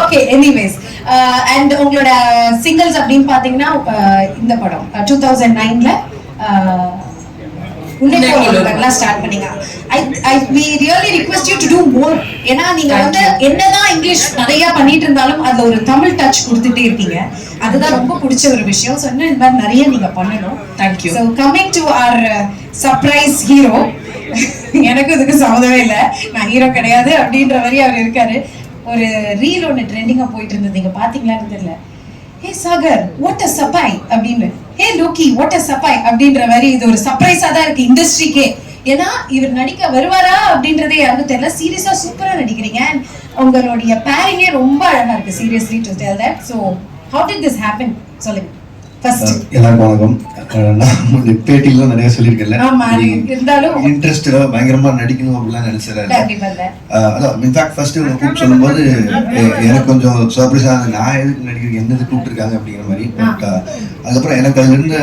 Okay anyways and உங்களோட singles அப்படின்னு பாத்தீங்கன்னா இந்த படம் டூ தௌசண்ட் நைன்ல ஸ்டார்ட் பண்ணீங்க. I I we really request you to do more ஏன்னா நீங்க வந்து. என்னதான் இங்கிலீஷ் நிறைய பண்ணிட்டு இருந்தாலும் அதுல ஒரு தமிழ் டச் கொடுத்துட்டே இருக்கீங்க அதுதான் ரொம்ப பிடிச்ச ஒரு விஷயம். ஸோ இன்னும் இந்த மாதிரி நிறைய நீங்க பண்ணணும். You. So coming to our surprise hero எனக்கு இதுக்கு சம்மதமே இல்லை. நான் ஹீரோ கிடையாது அப்படின்ற மாதிரி அவர் இருக்காரு. ஒரு ரீல் ஒன்று ட்ரெண்டிங்காக போயிட்டு இருந்தது நீங்கள் பார்த்தீங்களான்னு தெரியல. ஹே சாகர் வாட் அ சப்பாய் அப்படின்னு. ஹே லோக்கி வாட் அ சப்பாய் அப்படின்ற மாதிரி இது ஒரு சர்ப்ரைஸாக தான் இருக்கு இண்டஸ்ட்ரிக்கே ஏன்னா இவர் நடிக்க வருவாரா அப்படின்றதே யாருக்கும் தெரியல. சீரியஸாக சூப்பராக நடிக்கிறீங்க. அண்ட் உங்களுடைய பேரிங்கே ரொம்ப அழகாக இருக்கு. Seriously to tell that so how did this happen சொல்லுங்க. எல்லாருக்கும் வணக்கம். அஹ் நான் முன்னாடி பேட்டிலாம் நிறைய சொல்லியிருக்கேன்ல. இன்ட்ரெஸ்டா பயங்கரமா நடிக்கணும் அப்படிலாம் நினைச்சேன் அதான் இன்ஃபேக்ட் ஃபர்ஸ்ட் உங்க கூப்பிட்டு சொல்லும்போது எனக்கு கொஞ்சம் சர்ப்ரைஸா நான் எதுக்கு நடிக்கிறேன் என்னது கூப்பிட்டுருக்காங்க அப்படிங்கிற மாதிரி. பட் அதுக்கப்புறம் எனக்கு அதுல இருந்த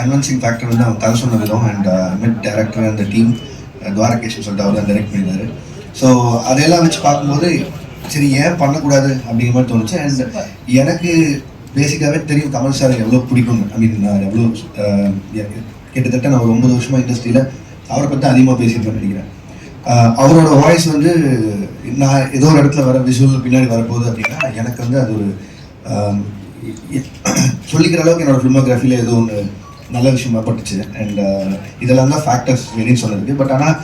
கன்வென்சிங் ஃபேக்டர் வந்து கதை சொன்ன விதம் அண்ட் மிட் டேரக்டர் அந்த டீம் துவாரகேஷன் சொல்லிட்டு அவர் டைரக்ட் பண்ணியிருந்தாரு. ஸோ அதையெல்லாம் வச்சு பார்க்கும்போது சரி ஏன் பண்ணக்கூடாது அப்படிங்கிற மாதிரி தோணுச்சு. அண்ட் எனக்கு பேசிக்காகவே தெரியும் கமல் சார் எவ்வளோ பிடிக்கும் ஐ மீன் நான் எவ்வளோ கிட்டத்தட்ட நான் ஒரு ஒன்பது வருஷமாக இண்டஸ்ட்ரியில் அவரை பற்றி அதிகமாக பேசியிருப்பேன் நினைக்கிறேன். அவரோட வாய்ஸ் வந்து நான் ஏதோ ஒரு இடத்துல வர விஷுவல் பின்னாடி வரப்போகுது அப்படின்னா எனக்கு வந்து அது ஒரு சொல்லிக்கிற அளவுக்கு என்னோட ஃபிலிமோகிராஃபியில் ஏதோ ஒன்று நல்ல விஷயமா பட்டுச்சு அண்ட் இதெல்லாம் தான் ஃபேக்டர்ஸ் வெளியே சொன்னதுக்கு. பட் ஆனால்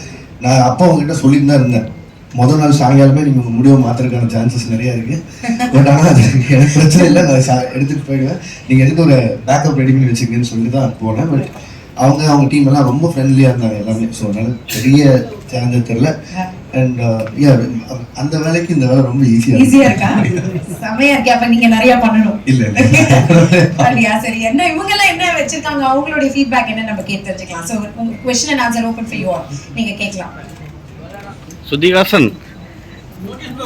நான் அப்பா அவங்ககிட்ட சொல்லிட்டு தான் இருந்தேன். முதல் நாள் சாயங்காலமே நீங்கள் உங்கள் முடிவை மாற்றுறதுக்கான சான்சஸ் நிறையா இருக்கு. பட் ஆனால் அது எனக்கு பிரச்சனை இல்லை. நான் சா- எடுத்துகிட்டு போயிடுவேன். நீங்கள் எதுக்கு ஒரு பேக்கப் ரெடி பண்ணி வச்சுக்கங்கன்னு சொல்லி தான் போனேன். பட் அவங்க அவங்க டீம் எல்லாம் ரொம்ப ஃப்ரெண்ட்லியாக இருந்தாங்க எல்லாமே ஸோ அதனால பெரிய சேலஞ்சு தெரியல. அண்ட் அந்த வேலைக்கு இந்த வேலை ரொம்ப ஈஸியாக ஈஸியா இருக்கா? செமையா இருக்கே. அப்ப நீங்க நிறைய பண்ணணும். இல்ல, இல்ல. அப்படியா? சரி. என்ன இவங்க எல்லாம் என்ன வச்சிருக்காங்க? அவங்களுடைய ஃபீட்பேக் என்ன நம்ம கேட்டு தெரிஞ்சுக்கலாம். சோ உங்க question answer open for you all நீங்க கேட்கலாம். சுதிகாசன்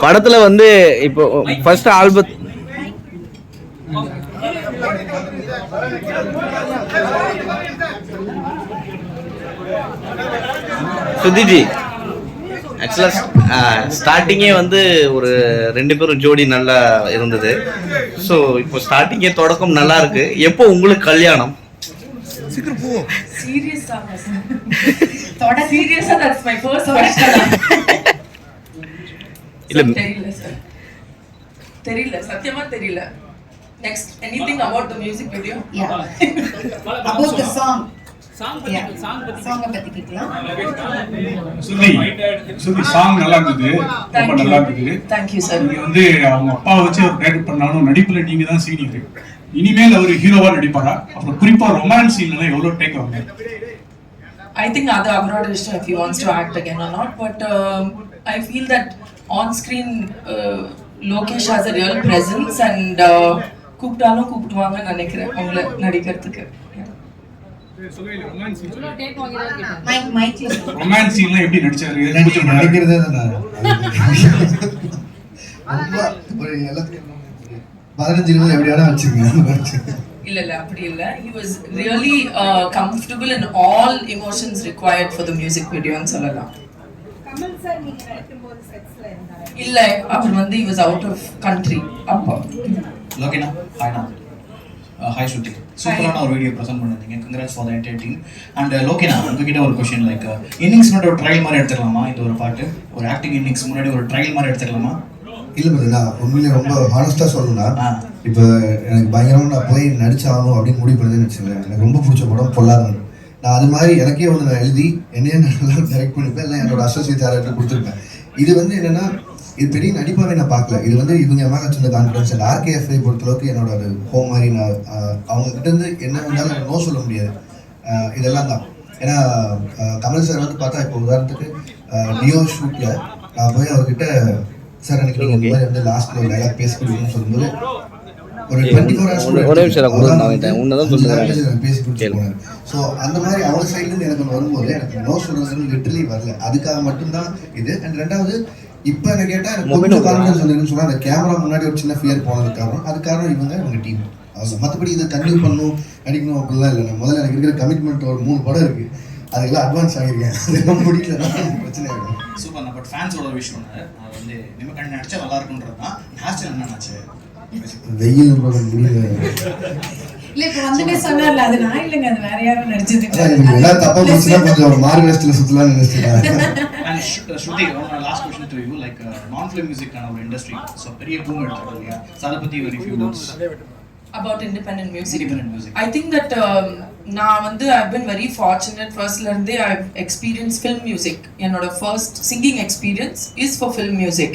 படத்துல வந்து இப்போ ஃபர்ஸ்ட் ஆல்பம் சுதிஜி ஆக்சுவலாக ஸ்டார்டிங்கே வந்து ஒரு ரெண்டு பேரும் ஜோடி நல்லா இருந்தது. ஸோ இப்போ ஸ்டார்டிங்கே தொடக்கம் நல்லா இருக்கு. எப்போ உங்களுக்கு கல்யாணம்? சீரியஸா தொட சீரியஸா தட்ஸ் மை ஃபர்ஸ்ட் கொஸ்டின் இல்ல. தெரியல சார் தெரியல சத்தியமா தெரியல. Next anything about the music video yeah about the song song பத்தி கேட்கலாம். சுதி சுதி சாங் நல்லா இருந்தது ரொம்ப நல்லா இருந்தது தேங்க் யூ சார் நீங்க வந்து அவங்க அப்பாவை வச்சு அவர் டைரக்ட் பண்ணாலும் நடிப்புல நீங்க தான் சீனியர். இனிமேல் அவர் ஹீரோவா நடிப்பாரா? அப்புறம் குறிப்பா ரொமான்ஸ் சீன்ல எவ்வளவு டேக் ஆகுங்க I think அது அவரோட இஷ்டம் to act again or not but um, I feel that on screen uh, Lokesh has a real presence and uh, கூப்பிட்டாலும் கூப்பிடுவாங்கன்னு நினைக்கிறேன் அவங்கள நடிக்கிறதுக்கு. எப்படி நடிச்சாரு? பதினஞ்சு இருபது எப்படியாவது வச்சுக்கோங்க. இல்ல இல்ல அப்படி இல்ல. He was really uh, comfortable in all emotions required for the music video ன்னு சொல்லலாம். கமல் சார் நீங்க நடிக்கும்போது செட்ஸ்ல இருந்தாரு இல்ல அவர் வந்து he was out of country அப்போ. லோகேனா ஹாய்ண்ணா ஹாய் ஸ்ருதி சூப்பரான ஒரு வீடியோ ப்ரெசென்ட் பண்ணிருந்தீங்க congrats for the entire team and லோகேனா உங்ககிட்ட ஒரு கொஷின் லைக் இன்னிங்ஸ் முன்னாடி ஒரு ட்ரையல் மாதிரி எடுத்துக்கலாமா? இந்த ஒரு பாட்டு ஒரு ஆக்டிங் இன்னிங்ஸ் முன்னாடி ஒரு ட்ரையல் மாதிரி எடுத்துக்கலாமா? இல்ல நான் உண்மையிலே ரொம்ப ஹானஸ்டா சொல்லணும்னா. இப்போ எனக்கு பயங்கரமா நான் போய் நடிச்சாகணும் அப்படின்னு முடிவு பண்ணதுன்னு வச்சுக்கோங்க எனக்கு ரொம்ப பிடிச்ச படம் பொல்லாதவன். நான் அது மாதிரி எனக்கே ஒன்று நான் எழுதி என்னையே நல்லா டைரக்ட் பண்ணிப்பேன். இல்லை என்னோட அசோசியேட் டேரக்டர் கொடுத்துருப்பேன். இது வந்து என்னன்னா இது பெரிய நடிப்பாவே நான் பார்க்கல. இது வந்து இவங்க மேலே வச்சிருந்த கான்ஃபிடன்ஸ் அண்ட் ஆர்கேஎஃப்ஐ பொறுத்தளவுக்கு என்னோட அது ஹோம் மாதிரி நான் ஆஹ், அவங்க கிட்ட இருந்து என்ன எனக்கு நோ சொல்ல முடியாது. இதெல்லாம் தான். ஏன்னா கமல் சார் வந்து பார்த்தா இப்போ உதாரணத்துக்கு நியோ ஷூட்ல நான் போய் அவர்கிட்ட சார் எனக்கு நீங்க இந்த மாதிரி வந்து லாஸ்ட்ல ஒரு டைலாக் பேசி கொடுக்கணும்னு சொல்லும்போது ஒரு நான். பேசி கொடுத்து ஸோ அந்த மாதிரி அவங்க சைட்ல இருந்து எனக்கு வரும்போது எனக்கு நோ சொல்றது லிட்டரலி வரல. அதுக்காக மட்டும்தான் இது. அண்ட் ரெண்டாவது இப்போ என்ன கேட்டா எனக்கு கொஞ்சம் இருக்கா? கான்ஃபிடன்ஸ் வந்துருக்குன்னு சொன்னா அந்த கேமரா முன்னாடி ஒரு சின்ன ஃபியர் போனதுக்கு காரணம் அது காரணம் இவங்க இவங்க டீம் மற்றபடி இது கண்டினியூ பண்ணணும் நடிக்கணும் அப்படிலாம் இல்லை. நான் முதல்ல எனக்கு இருக்கிற கமிட்மெண்ட் ஒரு மூணு படம் இருக்கு. அதுக்கெல்லாம் அட்வான்ஸ் ஆகிருக்கேன். அதெல்லாம் முடிக்கல. பிரச்சனை ஆகிடும் சூப்பர். பட் ஃபேன்ஸோட விஷயம் வந்து நிம்ம கண்ணு நடிச்சா நல்லா இருக்குன்றது தான். என்னன்னாச்சு வெயில் முடியல இல்ல இப்ப வந்துட்டே சொன்னார்ல அது நான் இல்லைங்க அது வேற யாரும் நடிச்சது எல்லாம் தப்பா போச்சுன்னா கொஞ்சம் மாறு வேஸ்ட்ல சுத்தலாம்னு நினைச்சிட்டேன் and Shruti last question to you like நான் ஃபிலிம் மியூசிக்கான ஒரு இண்டஸ்ட்ரி ஸோ பெரிய பூம் எடுத்துருக்கு இல்லையா ஸோ அதை பற்றி very few words about independent music. Independent music. I think that um, நான் வந்து. என்னோட first singing experience is for film music.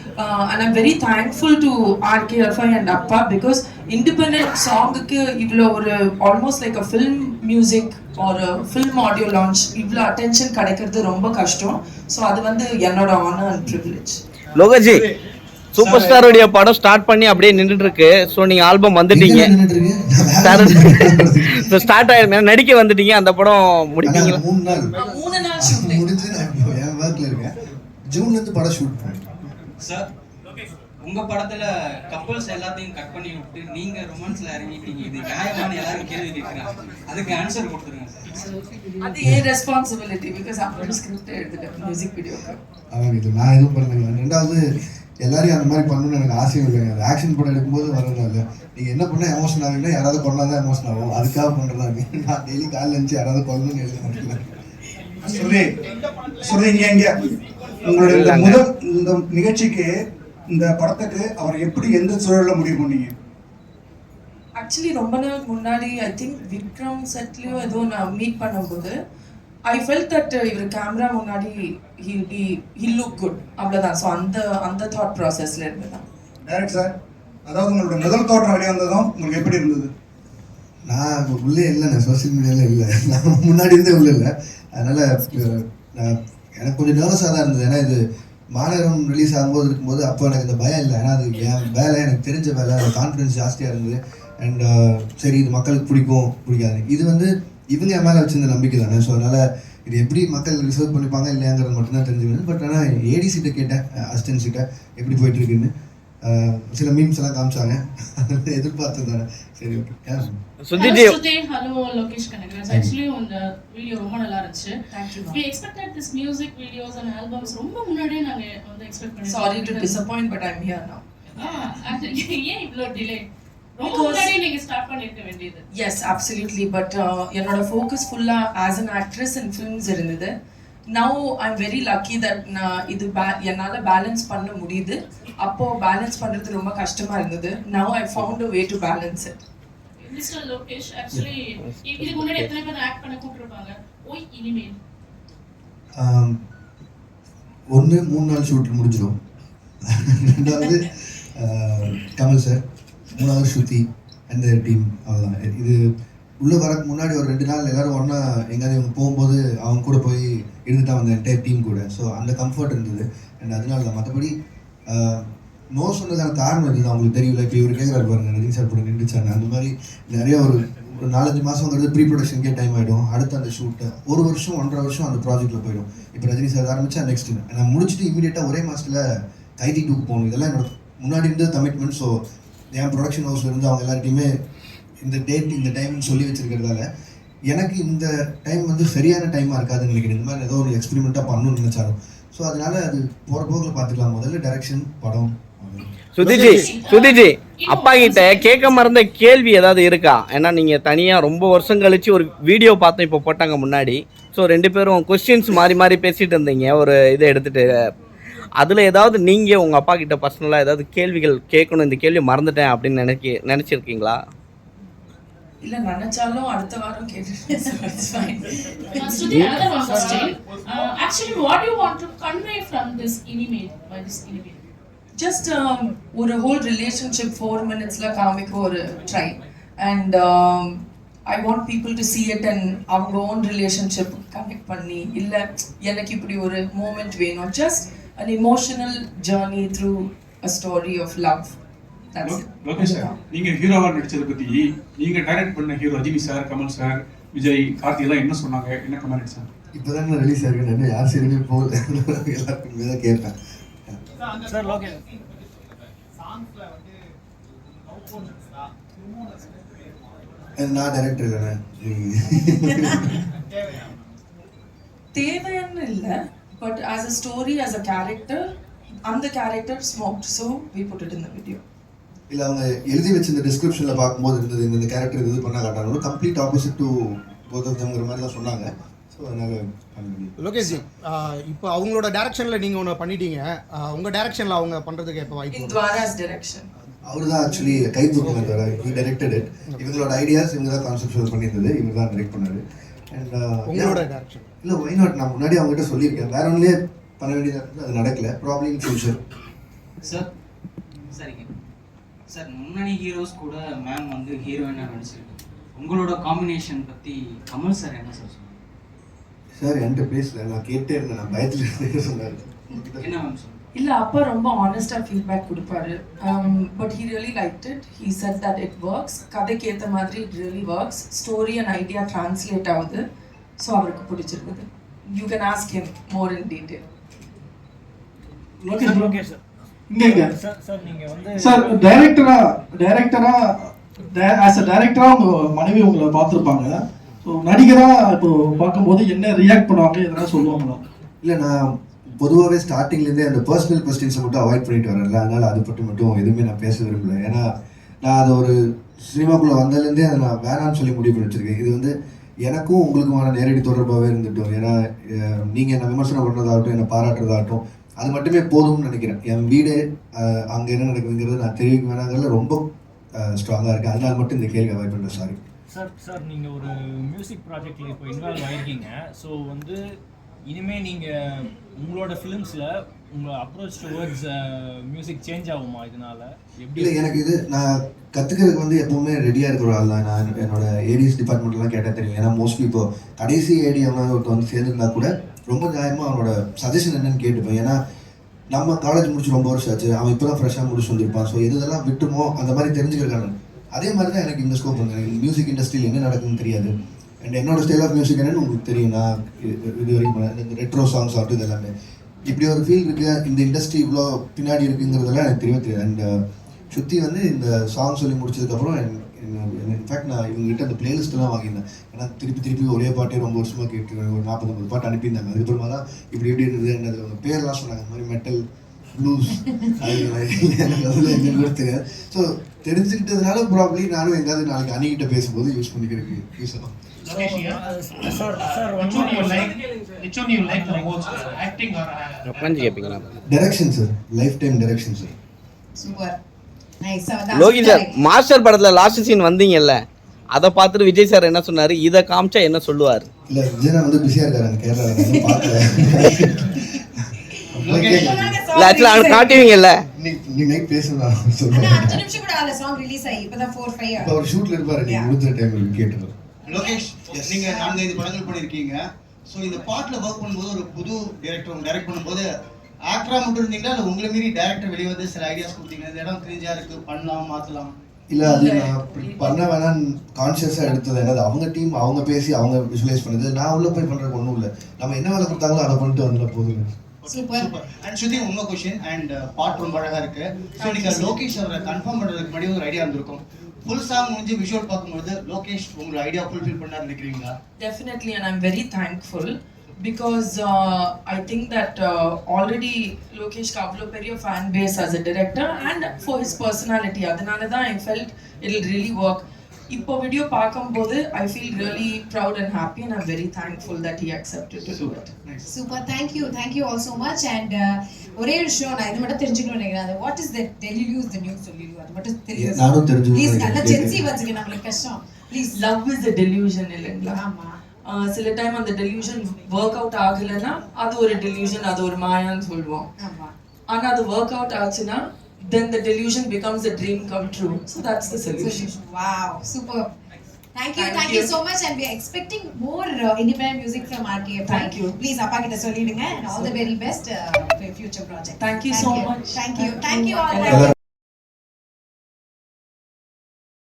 and I'm very thankful to RK FI and அப்பா because independent சாங்குக்கு இவ்வளோ ஒரு almost like a film music ஒரு film audio launch இவ்வளோ attention கிடைக்கிறது ரொம்ப கஷ்டம். ஸோ அது வந்து என்னோட ஆனர் அண்ட் ப்ரிவிலேஜ் லோகஜி சூப்பர் ஸ்டாருடைய படம் ஸ்டார்ட் பண்ணி அப்படியே நின்றுட்டு இருக்கு ஸோ நீங்க ஆல்பம் வந்துட்டீங்க. ஸ்டார்ட் ஆயிருந்தேன் நடிக்க வந்துட்டீங்க. அந்த படம் முடிப்பீங்களா? மூணு நாள் முடிஞ்சு நான் இப்போ என் ஒர்க்ல இருக்கேன். ஜூன்ல இருந்து படம் ஷூட் பண்ணேன். சார். உங்க படத்துல கப்பல்ஸ் எல்லாத்தையும் கட் பண்ணி விட்டு நீங்க ரொமான்ஸ்ல இறங்கிட்டீங்க. இது நியாயமான எல்லாரும் கேள்வி கேட்கிறாங்க. அதுக்கு ஆன்சர் கொடுத்துருங்க. சார் அது ஏன் ரெஸ்பான்சிபிலிட்டி பிகாஸ் அப்படி ஸ்கிரிப்ட் எடுத்துட்டேன் மியூசிக் வீடியோக்கு அவங்க இது நான் எதுவும் பண்ணல ரெண்டாவது எல்லாரையும் அந்த மாதிரி பண்ணணும்னு எனக்கு ஆசையும் இல்லைங்க. அது ஆக்ஷன் படம் எடுக்கும்போது வரணும் இல்லை நீங்க என்ன பண்ண எமோஷன் ஆகுன்னா யாராவது கொண்டா தான் எமோஷன் ஆகும். அதுக்காக பண்றதாங்க நான் டெய்லி காலைல இருந்துச்சு யாராவது கொல்லணும்னு எழுத மாட்டேன் சுருதி சுருதி இங்க இங்க. உங்களுடைய இந்த முதல் இந்த நிகழ்ச்சிக்கு இந்த படத்துக்கு அவர் எப்படி எந்த சூழல்ல முடிவு பண்ணீங்க? ஆக்சுவலி ரொம்ப நாள் முன்னாடி ஐ திங்க் விக்ரம் செட்லயோ ஏதோ நான் மீட் பண்ணும்போது ஐ ஃபெல்ட் தட் இவர் கேமரா முன்னாடி he'll be he'll look good அவ்வளோதான் ஸோ அந்த அந்த தாட் ப்ராசஸ்ல இருந்து தான். டைரக்ட் சார் அதாவது உங்களுடைய முதல் தோற்றம் வெளிவந்ததும் உங்களுக்கு எப்படி இருந்தது? நான் இப்ப உள்ளே இல்லை நான் சோஷியல் மீடியால இல்லை. நான் முன்னாடி இருந்தே உள்ள இல்லை. அதனால எனக்கு கொஞ்சம் நர்வஸாக தான் இருந்தது. ஏன்னா இது மாநகரம் ரிலீஸ் ஆகும்போது இருக்கும்போது அப்போ எனக்கு இந்த பயம் இல்லை. ஏன்னா அது என் வேலை எனக்கு தெரிஞ்ச வேலை. அந்த கான்ஃபிடன்ஸ் ஜாஸ்தியாக இருந்தது. அண்ட் uh, சரி இது மக்களுக்கு பிடிக்கும் பிடிக்காது. இது வந்து இவங்க என் மேலே வச்சிருந்த நம்பிக்கை தானே. ஸோ அதனால் இது எப்படி மக்கள் ரிசர்வ் பண்ணிப்பாங்க இல்லையாங்கிறது மட்டும்தான் தெரிஞ்சுக்கணும் பட் ஆனால் ஏடிசிட்ட கேட்டேன் அசிஸ்டன்ட் எப்படி போயிட்டு இருக்குன்னு. சில மீம்ஸ் எல்லாம் காமிச்சாங்க. தானே சரி okay Shruti ji hello Lokesh Kanagaraj. Actually உங்க வீடியோ ரொம்ப நல்லா இருந்துச்சு. Music videos and albums ரொம்ப முன்னாடியே நாங்க வந்து எக்ஸ்பெக்ட் பண்ணி sorry to disappoint but I'm here now ஏன் இவ்ளோ டிலே ரொம்ப Because- முன்னாடியே நீங்க ஸ்டார்ட் பண்ணிருக்க வேண்டியது. எஸ் அப்சல்யூட்லி பட் என்னோட ஃபோக்கஸ் ஃபுல்லாக as an actress and films இருந்தது. Now I'm very lucky that நான் இது பே என்னால் பேலன்ஸ் பண்ண முடியுது. அப்போ பேலன்ஸ் பண்ணுறது ரொம்ப கஷ்டமாக இருந்தது. Now I found a way to balance it mister Lokesh actually இதுக்கு முன்னாடி எத்தனை பேர் ஆக்ட் பண்ண கூப்பிட்டுருப்பாங்க? ஓய் இனிமேல். ஒன்று மூணு நாள் ஷூட் முடிஞ்சிடும். ரெண்டாவது கமல் சார் மூணாவது ஸ்ருதி அந்த டீம் அவ்வளோதான் இது உள்ளே வரக்கு முன்னாடி ஒரு ரெண்டு நாள் எல்லாரும் ஒன்றா எங்கேயாவது இவங்க போகும்போது அவங்க கூட போய் இருந்துட்டு வந்த என்டையர் டீம் கூட. ஸோ அந்த கம்ஃபர்ட் இருந்தது. அண்ட் அதனால தான் மற்றபடி நோ சொன்னதான காரணம் இருந்தது அவங்களுக்கு தெரியல இப்போ இவர் கேட்குறாரு பாருங்க ரஜினி சார் கூட நின்றுச்சாங்க அந்த மாதிரி நிறைய ஒரு ஒரு நாலஞ்சு மாதங்கிறது ப்ரீ ப்ரொடக்ஷனுக்கே டைம் ஆகிடும் அடுத்து அந்த ஷூட்டு ஒரு வருஷம் ஒன்றரை வருஷம் அந்த ப்ராஜெக்ட்டில் போயிடும். இப்போ ரஜினி சார் ஆரம்பிச்சா நெக்ஸ்ட் நான் முடிச்சுட்டு இமீடியட்டாக ஒரே மாதத்தில் கைதி டூக்கு போகணும். இதெல்லாம் என்னோட முன்னாடி இருந்த கமிட்மெண்ட் ஸோ என் ப்ரொடக்ஷன் ஹவுஸ்லேருந்து அவங்க எல்லார்ட்டையுமே இந்த டேட் இந்த டைம்னு சொல்லி வச்சிருக்கிறதால எனக்கு இந்த டைம் வந்து சரியான டைமாக இருக்காதுன்னு நினைக்கிறேன். இந்த மாதிரி ஏதோ ஒரு எக்ஸ்பெரிமெண்ட்டாக பண்ணணும்னு நினைச்சாலும். ஸோ அதனால அது போகிற போக்கில் பார்த்துக்கலாம். முதல்ல டைரக்ஷன் படம். சுதிஜி சுதிஜி அப்பா கிட்ட கேட்க மறந்த கேள்வி ஏதாவது இருக்கா? ஏன்னா நீங்க தனியா ரொம்ப வருஷம் கழிச்சு ஒரு வீடியோ பார்த்தோம் இப்போ போட்டாங்க முன்னாடி. ஸோ ரெண்டு பேரும் கொஸ்டின்ஸ் மாறி மாறி பேசிட்டு இருந்தீங்க. ஒரு இதை எடுத்துட்டு அதுல ஏதாவது நீங்க உங்க அப்பா கிட்ட பர்சனலா ஏதாவது கேள்விகள் கேட்கணும். இந்த கேள்வி மறந்துட்டேன் அப்படின்னு நினைக்க நினைச்சிருக்கீங்களா? இல்லை நினச்சாலும் அடுத்த வாரம் Uh, one question. Uh, actually, what do you want to convey from this intimate, by this intimate? Just ஒரு ஹோல் ரிலேஷன்ஷிப் ஃபோர் மினிட்ஸில் காமிக்க ஒரு try and I want people to see it and அவங்க ஓன் ரிலேஷன்ஷிப் கனெக்ட் பண்ணி இல்லை எனக்கு இப்படி ஒரு மூமெண்ட் வேணும். Just an emotional journey through a story of love Lokesh sir நீங்க ஹீரோவா நடிச்சதை பத்தி நீங்க டைரக்ட் பண்ண hero Rajini sir Kamal sir Vijay Karthi எல்லாம் என்ன சொன்னாங்க? என்ன கமெண்ட் சார்? இப்போதான் ரிலீஸ் ஆயிருக்கு இன்னும் யார் சரியுமே போகல. எல்லாருக்குமே தான் கேட்பேன். நான் டைரக்டர் இல்லைண்ணே தேவைன்னு இல்லை. But as a story as a character அந்த character smoked so we put it in the video இல்லை அவங்க எழுதி வச்சிருந்த டிஸ்கிரிப்ஷனில் பார்க்கும்போது இருந்தது இந்த கேரக்டர் இது பண்ண காட்டாங்க. Complete opposite to both of தம்ங்கிற மாதிரி தான் சொன்னாங்க. ஸோ அதனால லோகேஷ் இப்போ அவங்களோட டைரக்ஷனில் நீங்கள் ஒன்று பண்ணிட்டீங்க. ஆஹ் உங்க டைரக்ஷனில் அவங்க பண்ணுறதுக்கு எப்போ வாய்ப்பு அவர் தான் ஆக்சுவலி கை தூக்கினது ஹி டைரக்டட் இட் இவங்களோட ஐடியாஸ் இவங்க தான் கான்செப்ட் பண்ணியிருந்தது. இவங்க தான் டைரக்ட் பண்ணாரு. அண்ட் உங்களோட டைரக்ஷன் இல்லை ஒய் நாட் நான் முன்னாடி அவங்ககிட்ட சொல்லியிருக்கேன். வேற ஒன்றுலேயே பண்ண வேண்டியதாக இருந்தது அது நடக்கல. ப்ராப்ளம் ஃபியூச்சர் சார் சரிங்க. சார் முன்னணி ஹீரோஸ் கூட மேம் வந்து ஹீரோயினாக நடிச்சிருக்கு. உங்களோட காம்பினேஷன் பற்றி கமல் சார் என்ன சார் சொன்னாங்க சார் என்கிட்ட பேசல. நான் கேட்டே இருந்தேன். நான் பயத்தில் இருந்தேன். சொன்னார். என்ன மேம் சொன்னாங்க இல்ல அப்பா ரொம்ப ஆனஸ்டா ஃபீட்பேக் கொடுப்பாரு. But he really like it he said that it works கதைக்கு ஏத்த மாதிரி it really works story and idea translate ஆகுது. ஸோ அவருக்கு பிடிச்சிருக்குது. You can ask him more in detail okay sir இங்க சார் சார் நீங்க வந்து சார் டைரக்டரா டைரக்டரா ஆஸ் அ டைரக்டரா உங்க மனைவி உங்களை பார்த்துருப்பாங்க. ஸோ நடிகரா இப்போ பார்க்கும்போது என்ன ரியாக்ட் பண்ணுவாங்க எதனா சொல்லுவாங்களா? இல்லை நான் பொதுவாகவே ஸ்டார்டிங்லேருந்தே அந்த பர்சனல் கொஸ்டின்ஸை மட்டும் அவாய்ட் பண்ணிட்டு வரேன்ல. அதனால் அதை பற்றி மட்டும் எதுவுமே நான் பேச விரும்பல. ஏன்னா நான் அதை ஒரு சினிமாக்குள்ளே வந்ததுலேருந்தே அதை நான் வேணாம்னு சொல்லி முடிவு பண்ணி வச்சிருக்கேன். இது வந்து எனக்கும் உங்களுக்குமான நேரடி தொடர்பாகவே இருந்துட்டோம். ஏன்னா நீங்கள் என்ன விமர்சனம் பண்ணுறதாகட்டும் என்னை பாராட்டுறதாகட்டும் அது மட்டுமே போதும்னு நினைக்கிறேன். என் வீடு அங்கே என்ன நடக்குதுங்கிறது நான் தெரிவிக்க வேணாங்கிறதுல ரொம்ப ஸ்ட்ராங்காக இருக்குது அதனால மட்டும் இந்த கேள்வி அவாய்ட் பண்ணுறேன் சாரி சார் சார் நீங்க ஒரு மியூசிக் ப்ராஜெக்ட்ல இப்போ இன்வால்வ் ஆயிருக்கீங்க. ஸோ வந்து இனிமே நீங்க உங்களோட ஃபிலிம்ஸ்ல உங்க அப்ரோச் டுவர்ட்ஸ் மியூசிக் சேஞ்ச் ஆகுமா இதனால? எப்படி இல்லை எனக்கு இது நான் கற்றுக்கிறதுக்கு வந்து எப்பவுமே ரெடியாக இருக்கிற ஆள் தான் நான் என்னோட ஏடிஎஸ் டிபார்ட்மெண்ட்லாம் கேட்டால் தெரியும். ஏன்னா மோஸ்ட்லி இப்போ கடைசி ஏடி ஒருத்தர் வந்து சேர்ந்துருந்தா கூட ரொம்ப நியாயமாக அவனோட சஜஷன் என்னன்னு கேட்டுப்பேன். ஏன்னா நம்ம காலேஜ் முடிச்சு ரொம்ப வருஷம் ஆச்சு. அவன் இப்போ தான் ஃப்ரெஷ்ஷாக முடிச்சு வந்திருப்பான். ஸோ எது இதெல்லாம் விட்டுமோ அந்த மாதிரி தெரிஞ்சுக்கிறாங்க அதே மாதிரி தான் எனக்கு இந்த ஸ்கோப் வந்து. மியூசிக் இண்டஸ்ட்ரியில் என்ன நடக்குதுன்னு தெரியாது. அண்ட் என்னோட ஸ்டைல் ஆஃப் மியூசிக் என்னன்னு உங்களுக்கு தெரியும். நான் இது இது வரைக்கும் இந்த ரெட்ரோ சாங்ஸ் ஆகட்டும் இது எல்லாமே. இப்படி ஒரு ஃபீல் இருக்குது இந்த இண்டஸ்ட்ரி இவ்வளோ பின்னாடி இருக்குங்கிறதெல்லாம் எனக்கு தெரியவே தெரியாது. அண்ட் சுற்றி வந்து இந்த சாங் சொல்லி முடிச்சதுக்கப்புறம் இன்ஃபேக்ட் நான் இவங்ககிட்ட அந்த பிளேலிஸ்ட்லாம் வாங்கியிருந்தேன். ஏன்னா திருப்பி திருப்பி ஒரே பாட்டே ரொம்ப வருஷமாக கேட்டு ஒரு நாற்பது பாட்டு அனுப்பியிருந்தாங்க. அதுக்கப்புறமா தான் இப்படி எப்படி இருந்தது. என்னது அவங்க பேர்லாம் சொன்னாங்க. இந்த மாதிரி மெட்டல் ப்ளூஸ் எனக்கு அதில் எங்கே கூட தெரியாது ஸோ தெரிஞ்சுக்கிட்டதுனால ப்ராப்ளி நானும் எங்காவது நாளைக்கு அணிகிட்ட பேசும்போது யூஸ் பண்ணிக்கிறதுக்கு யூஸ் ஆகும். Direction sir life time direction sir super Loki sir master படத்தில் லாஸ்ட் சீன் வந்தீங்கல்ல அதை பார்த்துட்டு விஜய் சார் என்ன சொன்னார்? இதை காமிச்சா என்ன சொல்லுவார்? இல்லை விஜயனா வந்து பிஸியாக இருக்காரு ஆக்சுவலாக அவனுக்கு காட்டுவீங்கல்ல? நீ நீ நைட் பேசணும் நான் ஆனா சொல்லுவேன் அஞ்சு நிமிஷம் கூட ஆகல சாங் ரிலீஸ் ஆகி இப்பதான் ஃபோர் ஃபைவ் இப்போ அவர் ஷூட்டில் இருப்பாரு நீங்கள் முடிஞ்ச டைம் கேட்டுருவோம் லோகேஷ் நீங்க நான்கைந்து படங்கள் பண்ணிருக்கீங்க ஸோ இந்த பாட்டுல ஒர்க் பண்ணும்போது ஒரு புது டைரக்டர் டைரக்ட் பண்ணும்போது ஆக்டரா மட்டும் இருந்தீங்களா இல்லை உங்களை மீறி டைரக்டர் வெளியே வந்து சில ஐடியாஸ் கொடுத்தீங்க இந்த இடம் கிரிஞ்சா இருக்கு பண்ணலாம் மாத்தலாம். இல்லை அது நான் அப்படி பண்ண வேணாம் கான்ஷியஸாக எடுத்தது என்னது? அவங்க டீம் அவங்க பேசி அவங்க விஷுவலைஸ் பண்ணது. நான் உள்ள போய் பண்ணுறதுக்கு ஒன்றும் இல்லை. நம்ம என்ன வேலை கொடுத்தாங்களோ அதை பண்ணிட்டு வந்துட போதும். சூப்பர் அண்ட் ஸ்ருதி உங்க கொஸ்டின் அண்ட் பாட் ரொம்ப அழகா இருக்கு. ஸோ நீங்க லோகேஷ் அவரை கன்ஃபார்ம் பண்றதுக்கு முன்னாடி ஒரு ஐடியா இருந்திருக்கும் ஃபுல் சாங் முடிஞ்சு விஷுவல் பார்க்கும்போது லோகேஷ் உங்களோட ஐடியா ஃபுல்ஃபில் பண்ணாரு நினைக்கிறீங்களா? Definitely, and I'm very thankful. Because uh, I think that uh, already Lokesh Kavlo Periya fan base as a director and for his personality. அதனால தான் I felt it'll really work. இப்போ video பார்க்கும்போது I feel really proud and happy and I'm very thankful that he accepted to do it super thank you thank you all so much and ஒரே விஷயம் நான் இது மட்டும் தெரிஞ்சுக்கணும்னு நினைக்கிறேன். What is that tell us the news சொல்லிடு அது மட்டும் தெரியும். நானும் தெரிஞ்சுக்கணும்னு ப்ளீஸ் நல்லா. ஜென்சி வச்சுக்க நம்மளுக்கு. கஷ்டம். Please love is a delusion இல்லைங்களா? ஆமா. சில டைம் அந்த டெலியூஷன் ஒர்க் அவுட் ஆகலைன்னா அது ஒரு டெலியூஷன் அது ஒரு மாயான்னு சொல்லுவோம் ஆனா அது ஒர்க் அவுட் ஆச்சுன்னா then the delusion becomes a dream come true so that's the solution Wow, super. Thank you, Thank thank you you. so much, and we are expecting more uh, independent music from RTF. Thank you. Please, அப்பா கிட்ட சொல்லிடுங்க, and all the very best uh, for your future project. Thank you so much. Thank you, thank you all. எல்லாரும்